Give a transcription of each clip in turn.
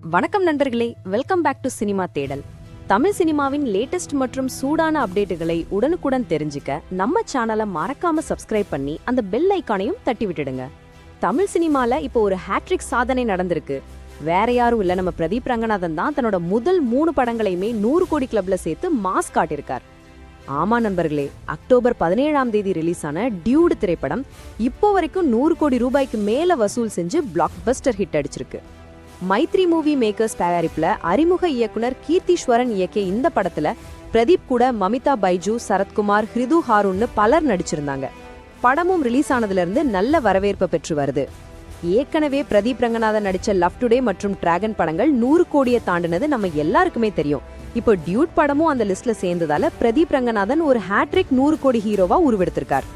வணக்கம் நண்பர்களே welcome back to cinema தேடல் தமிழ் சினிமாவின் லேட்டஸ்ட் மற்றும் சூடான அப்டேட்டுகளை உடனுக்குடன் தெரிஞ்சுக்க நம்ம சேனலை மறக்காம சப்ஸ்கிரைப் பண்ணி அந்த பெல் ஐக்கானையும் தட்டி விட்டுடுங்க தமிழ் சினிமால இப்போ ஒரு ஹேட்ரிக் சாதனை நடந்திருக்கு. வேற யாரும் இல்ல நம்ம பிரதீப் ரங்கநாதன் தான் தன்னோட முதல் மூணு படங்களையுமே நூறு கோடி கிளப்ல சேர்த்து மாஸ் காட்டியிருக்கார். ஆமா நண்பர்களே அக்டோபர் பதினேழாம் தேதி ரிலீஸ் ஆன டியூடு திரைப்படம் இப்போ வரைக்கும் நூறு கோடி ரூபாய்க்கு மேல வசூல் செஞ்சு பிளாக் பஸ்டர் ஹிட் அடிச்சிருக்கு. மைத்ரி மூவி மேக்கர்ஸ் தயாரிப்புல அறிமுக இயக்குனர் கீர்த்தீஸ்வரன் இயக்கிய இந்த படத்துல பிரதீப் கூட மமிதா பைஜு சரத்குமார் ஹிருது ஹாரூன்னு பலர் நடிச்சிருந்தாங்க. படமும் ரிலீஸ் ஆனதுல இருந்து நல்ல வரவேற்பு பெற்று வருது. ஏற்கனவே பிரதீப் ரங்கநாதன் நடிச்ச லவ் டுடே மற்றும் டிராகன் படங்கள் நூறு கோடியை தாண்டினது நம்ம எல்லாருக்குமே தெரியும். இப்போ டியூட் படமும் அந்த லிஸ்ட்ல சேர்ந்ததால பிரதீப் ரங்கநாதன் ஒரு ஹேட்ரிக் நூறு கோடி ஹீரோவா உருவெடுத்திருக்கார்.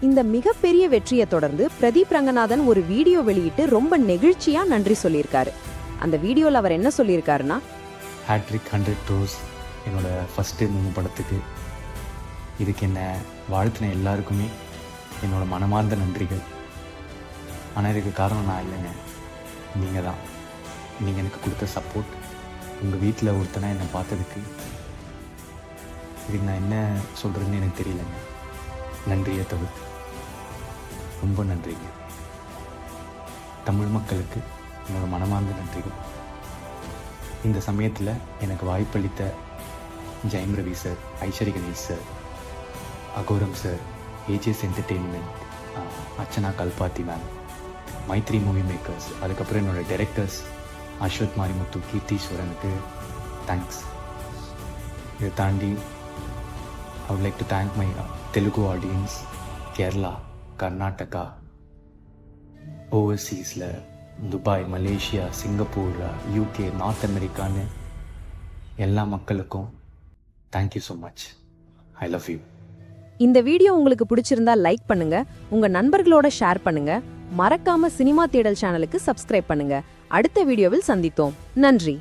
இந்த மிகப்பெரிய வெற்றியை தொடர்ந்து பிரதீப் ரங்கநாதன் ஒரு வீடியோ வெளியிட்டு ரொம்ப நெகிழ்ச்சியா நன்றி சொல்லியிருக்காரு. அந்த வீடியோவில் அவர் என்ன சொல்லியிருக்காருன்னா ஹேட்ரிக் ஹண்ட்ரட் டோஸ் என்னோட ஃபஸ்ட்டு மூணு படத்துக்கு. இதுக்கு என்ன வாழ்த்தின எல்லாருக்குமே என்னோட மனமார்ந்த நன்றிகள். ஆனால் இதுக்கு காரணம் நான் இல்லைங்க. நீங்கள் தான். நீங்கள் எனக்கு கொடுத்த சப்போர்ட் உங்கள் வீட்டில் ஒருத்தனை என்னை பார்த்ததுக்கு இதுக்கு நான் என்ன சொல்கிறதுன்னு எனக்கு தெரியலங்க. நன்றியை தவிர்த்து. ரொம்ப நன்றிங்க. தமிழ் மக்களுக்கு என்னோட மனமார்ந்த நன்றிகள். இந்த சமயத்தில் எனக்கு வாய்ப்பளித்த Jayam Ravi sir Ishari Ganesh sir Aghoram sir AGS Entertainment Archana Kalpathi ma'am Mythri Movie Makers அதுக்கப்புறம் என்னோட டைரக்டர்ஸ் அஸ்வத் மாரிமுத்து கீர்த்தீஸ்வரனுக்கு தேங்க்ஸ் இதை தாண்டி I like to thank my Telugu audience Kerala Karnataka ஓவர்சீஸில் Dubai Malaysia Singapore UK north அமெரிக்கான்னு எல்லா மக்களுக்கும் thank you so much I love you இந்த video உங்களுக்கு பிடிச்சிருந்தா லைக் பண்ணுங்க உங்க நண்பர்களோட ஷேர் பண்ணுங்க மறக்காம சினிமா தேடல் சேனலுக்கு சப்ஸ்கிரைப் பண்ணுங்க. அடுத்த வீடியோவில் சந்தித்தோம். நன்றி.